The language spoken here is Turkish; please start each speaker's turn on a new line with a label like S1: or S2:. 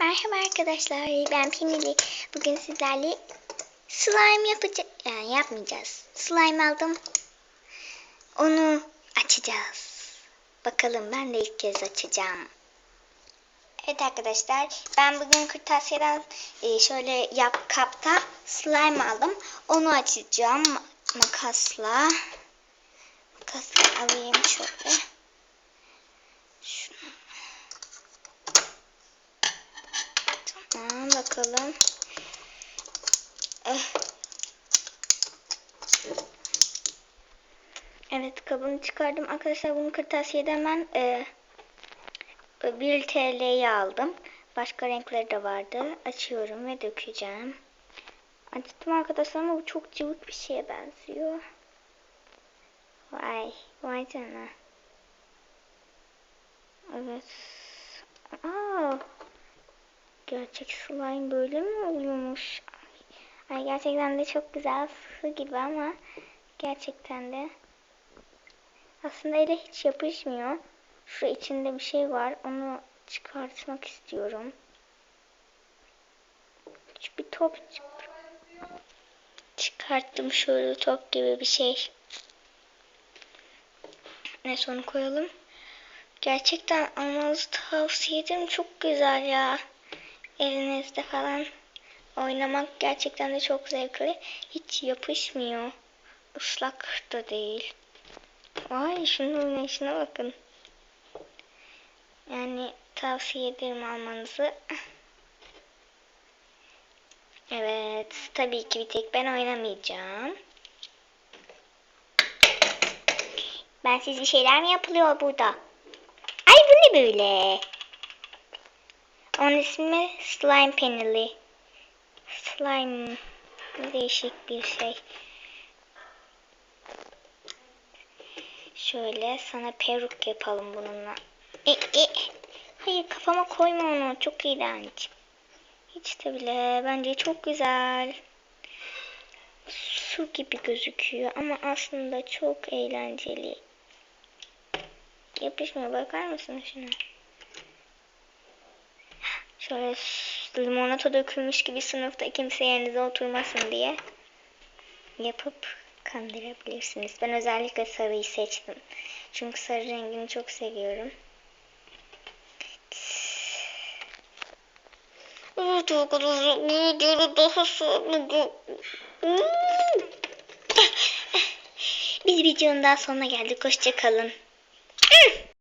S1: Merhaba arkadaşlar, ben Pimili. Bugün sizlerle slime yapacağız. Yani yapmayacağız. Slime aldım. Onu açacağız. Bakalım ben de ilk kez açacağım. Evet arkadaşlar, ben bugün kırtasiyeden e, şöyle yap kapta slime aldım. Onu açacağım makasla. Makasla alayım şöyle. Şunu Tamam bakalım. Eh. Evet kabını çıkardım. Arkadaşlar bunu kırtasiyeden ben e, 1 TL'ye aldım. Başka renkleri de vardı. Açıyorum ve dökeceğim. Açtım arkadaşlar ama bu çok cıvık bir şeye benziyor. Vay. Vay canına. Evet. Aa. Gerçek slime böyle mi oluyormuş? Ay gerçekten de çok güzel su gibi ama gerçekten de aslında ele hiç yapışmıyor. Şu içinde bir şey var. Onu çıkartmak istiyorum. Bir top çıkarttım şöyle top gibi bir şey. Neyse onu koyalım. Gerçekten almanızı tavsiye ederim. Çok güzel ya elinizde falan oynamak gerçekten de çok zevkli. Hiç yapışmıyor. Islak da değil. Vay şunun oynayışına bakın. Yani tavsiye ederim almanızı. Evet. Tabii ki bir tek ben oynamayacağım. Ben siz bir şeyler mi yapılıyor burada? Ay bu ne böyle? Onun ismi Slime Penili. Slime değişik bir şey. Şöyle sana peruk yapalım bununla. E, e. Hayır kafama koyma onu. Çok iğrenç. Hiç de bile. Bence çok güzel. Su gibi gözüküyor ama aslında çok eğlenceli. Yapışmıyor. Bakar mısın şuna? Şöyle limonata dökülmüş gibi sınıfta kimse yerinize oturmasın diye yapıp kandırabilirsiniz. Ben özellikle sarıyı seçtim. Çünkü sarı rengini çok seviyorum. Biz videonun daha sonuna geldik. Hoşçakalın.